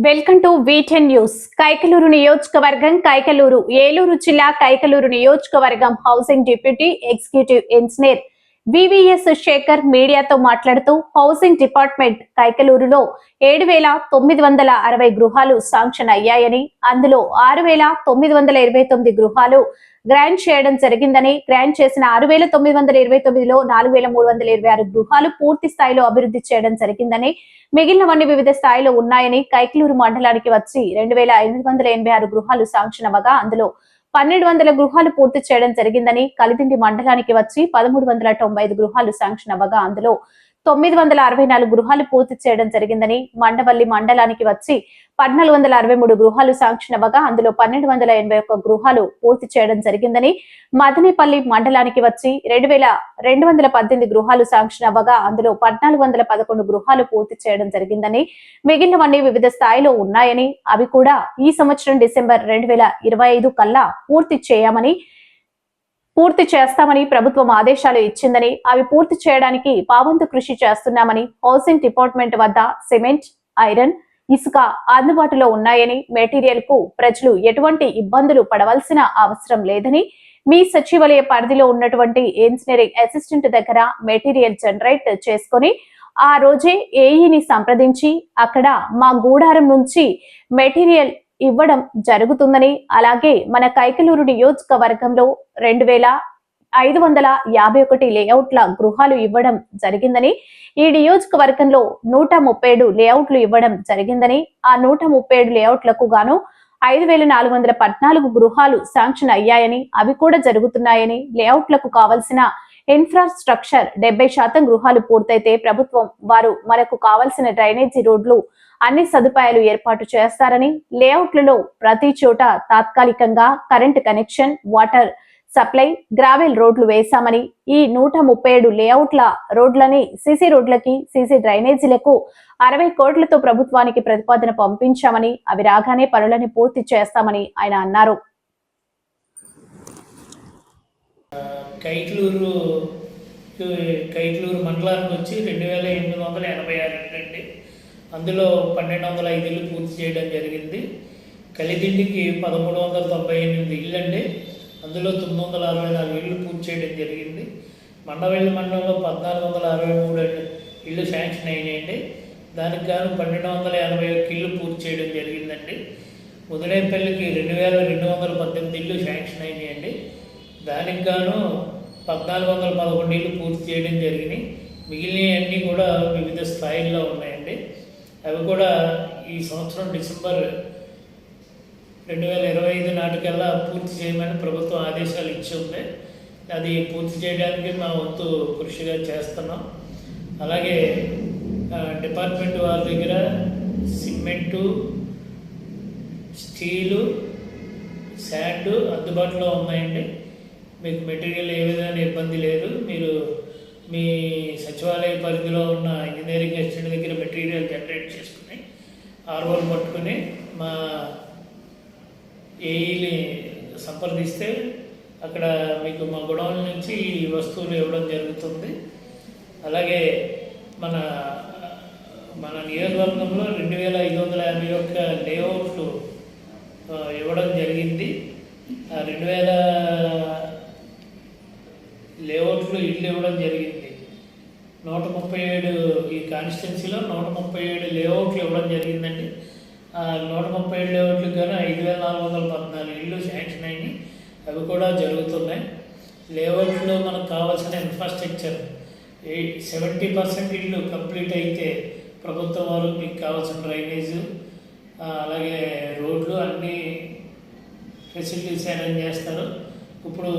Welcome to వీటెన్ news Kaikaluru నియోజకవర్గం కైకలూరు ఏలూరు జిల్లా కైకలూరు నియోజకవర్గం housing deputy executive engineer VVS Sekhar మీడియాతో మాట్లాడుతూ హౌసింగ్ డిపార్ట్మెంట్ కైకలూరులో ఏడు వేల తొమ్మిది వందల అరవై గృహాలు శాంక్షన్ అయ్యాయని అందులో ఆరు వేల తొమ్మిది వందల ఇరవై తొమ్మిది గృహాలు గ్రాంట్ చేయడం జరిగిందని గ్రాంట్ చేసిన ఆరు వేల తొమ్మిది వందల ఇరవై తొమ్మిదిలో నాలుగు వేల మూడు వందల ఇరవై ఆరు గృహాలు పూర్తి స్థాయిలో అభివృద్ధి చేయడం జరిగిందని మిగిలినవన్నీ వివిధ స్థాయిలో ఉన్నాయని కైకలూరు మండలానికి వచ్చి రెండు వేల ఎనిమిది వందల ఎనభై ఆరు గృహాలు శాంక్షన్ అవ్వగా అందులో పన్నెండు వందల గృహాలు పూర్తి చేయడం జరిగిందని కలిదిండి మండలానికి వచ్చి పదమూడు వందల తొంభై ఐదు గృహాలు శాంక్షన్ అవ్వగా అందులో తొమ్మిది వందల అరవై నాలుగు గృహాలు పూర్తి చేయడం జరిగిందని మండవల్లి మండలానికి వచ్చి పద్నాలుగు వందల అరవై మూడు గృహాలు శాంక్షన్ అవ్వగా అందులో పన్నెండు వందల ఎనభై ఒక్క గృహాలు పూర్తి చేయడం జరిగిందని మదనేపల్లి మండలానికి వచ్చి రెండు వేల రెండు వందల పద్దెనిమిది గృహాలు శాంక్షన్ అవ్వగా అందులో పద్నాలుగు వందల పదకొండు గృహాలు పూర్తి చేయడం జరిగిందని మిగిలినవన్నీ వివిధ స్థాయిలో ఉన్నాయని అవి కూడా ఈ సంవత్సరం డిసెంబర్ రెండు వేల ఇరవై ఐదు కల్లా పూర్తి చేయమని పూర్తి చేస్తామని ప్రభుత్వం ఆదేశాలు ఇచ్చిందని అవి పూర్తి చేయడానికి పావంతు కృషి చేస్తున్నామని హౌసింగ్ డిపార్ట్మెంట్ వద్ద సిమెంట్ ఐరన్ ఇసుక అందుబాటులో ఉన్నాయని మెటీరియల్కు ప్రజలు ఎటువంటి ఇబ్బందులు పడవలసిన అవసరం లేదని మీ సచివాలయ పరిధిలో ఉన్నటువంటి ఇంజనీరింగ్ అసిస్టెంట్ దగ్గర మెటీరియల్ జనరేట్ చేసుకొని ఆ రోజే ఏఈని సంప్రదించి అక్కడ మా గూడారం నుంచి మెటీరియల్ ఇవ్వడం జరుగుతుందని అలాగే మన కైకలూరు నియోజకవర్గంలో రెండు వేల ఐదు వందల యాభై ఒకటి లేఅవుట్ల గృహాలు ఇవ్వడం జరిగిందని ఈ నియోజకవర్గంలో నూట ముప్పై ఏడు లేఅవుట్లు ఇవ్వడం జరిగిందని ఆ నూట ముప్పై ఏడు లేఅవుట్లకు గాను ఐదు వేల నాలుగు వందల పద్నాలుగు గృహాలు శాంక్షన్ అయ్యాయని అవి కూడా జరుగుతున్నాయని లేఅవుట్లకు కావలసిన ఇన్ఫ్రాస్ట్రక్చర్ డెబ్బై శాతం గృహాలు పూర్తయితే ప్రభుత్వం వారు మనకు కావలసిన డ్రైనేజీ రోడ్లు అన్ని సదుపాయాలు ఏర్పాటు చేస్తారని లేఅవుట్లలో ప్రతి చోట తాత్కాలికంగా current connection water supply gravel రోడ్లు వేశామని ఈ నూట ముప్పై ఏడు లేఅవుట్ల రోడ్లని సీసీ రోడ్లకి సీసీ డ్రైనేజీలకు అరవై కోట్లతో ప్రభుత్వానికి ప్రతిపాదన పంపించామని అవి రాగానే పనులని పూర్తి చేస్తామని ఆయన అన్నారు. కైట్లూరు కైట్లూరు మండలానికి వచ్చి రెండు వేల ఎనిమిది వందల ఎనభై ఆరు అండి. అందులో పన్నెండు వందల ఐదు ఇల్లు పూర్తి చేయడం జరిగింది. కలిదిండికి పదమూడు వందల తొంభై ఎనిమిది ఇల్లు అండి అందులో తొమ్మిది వందల అరవై నాలుగు ఇళ్ళు పూర్తి చేయడం జరిగింది. మండవెల్లి మండలంలో పద్నాలుగు వందల అరవై మూడు ఇళ్ళు శాంక్షన్ అయినాయండి. దానికి గాను పన్నెండు వందల ఎనభై ఒక్క ఇల్లు పూర్తి చేయడం జరిగిందండి. ఉదయపల్లికి రెండు వేల రెండు వందల పద్దెనిమిది ఇల్లు శాంక్షన్ అయినాయండి. దానికి గాను పద్నాలుగు వందల పదకొండు ఇళ్ళు పూర్తి చేయడం జరిగినాయి. మిగిలినవన్నీ కూడా వివిధ స్థాయిల్లో ఉన్నాయండి. అవి కూడా ఈ సంవత్సరం డిసెంబర్ రెండు వేల ఇరవై ఐదు నాటికల్లా పూర్తి చేయమని ప్రభుత్వం ఆదేశాలు ఇచ్చి ఉంది. అది పూర్తి చేయడానికి మా వంతు కృషిగా చేస్తున్నాం. అలాగే డిపార్ట్మెంట్ వారి దగ్గర సిమెంటు స్టీలు శాండ్ అందుబాటులో ఉన్నాయండి. మీకు మెటీరియల్ ఏ విధమైన ఇబ్బంది లేదు. మీరు మీ సచివాలయ పరిధిలో ఉన్న ఇంజనీరింగ్ అసిస్టెంట్ దగ్గర మెటీరియల్ జనరేట్ చేసుకుని ఆర్ఓలు పట్టుకుని మా ఏఈని సంప్రదిస్తే అక్కడ మీకు మా గొడవల నుంచి ఈ వస్తువులు ఇవ్వడం జరుగుతుంది. అలాగే మన మన నియోజకవర్గంలో రెండు వేల ఐదు వందల యాభై ఒక్క లేఅవుట్లు ఇవ్వడం జరిగింది. ఆ రెండు వేల లేఅవుట్లు ఇల్లు ఇవ్వడం జరిగింది. నూట ముప్పై ఏడు ఈ కాన్స్టిట్యున్సీలో నూట ముప్పై ఏడు లేఅవుట్లు ఇవ్వడం జరిగిందండి. నూట ముప్పై ఏడు లేఅవుట్లకు కానీ ఐదు వేల నాలుగు వందల పద్నాలుగు ఇళ్ళు శాంక్షన్ అయినాయి. అవి కూడా జరుగుతున్నాయి. లేఅవుట్లో మనకు కావాల్సిన ఇన్ఫ్రాస్ట్రక్చర్ ఎయిట్ సెవెంటీ పర్సెంట్ ఇల్లు కంప్లీట్ అయితే ప్రభుత్వం వారు మీకు కావాల్సిన డ్రైనేజ్ అలాగే రోడ్లు అన్నీ ఫెసిలిటీస్ అరేంజ్ చేస్తారు. ఇప్పుడు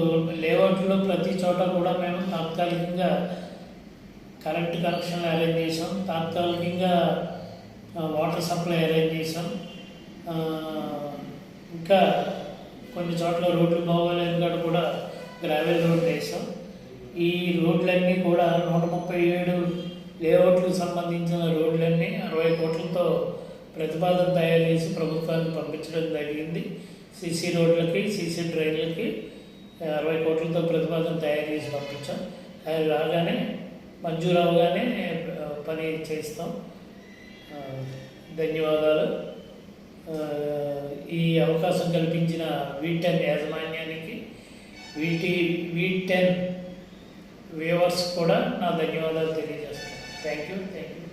లేఅవుట్లో ప్రతి చోట కూడా మేము తాత్కాలికంగా కరెంట్ కనెక్షన్లు అరేంజ్ చేసాం తాత్కాలికంగా వాటర్ సప్లై అరేంజ్ చేసాం ఇంకా కొన్ని చోట్ల రోడ్లు బాగోలేదు కాడ కూడా గ్రావెల్ రోడ్లు వేసాం ఈ రోడ్లన్నీ కూడా నూట ముప్పై ఏడు లేఅవుట్లకు సంబంధించిన రోడ్లన్నీ అరవై కోట్లతో ప్రతిపాదన తయారు చేసి ప్రభుత్వానికి పంపించడం జరిగింది. సీసీ రోడ్లకి సీసీ డ్రైన్లకి అరవై కోట్లతో ప్రతిపాదన తయారు చేసి పంపించాం. అది రాగానే మంజూరు అవగానే పని చేస్తాం ధన్యవాదాలు. ఈ అవకాశం కల్పించిన వీటెన్ యాజమాన్యానికి వీటి వీటెన్ వ్యూవర్స్ కూడా నా ధన్యవాదాలు తెలియజేస్తాను థ్యాంక్ యూ థ్యాంక్ యూ.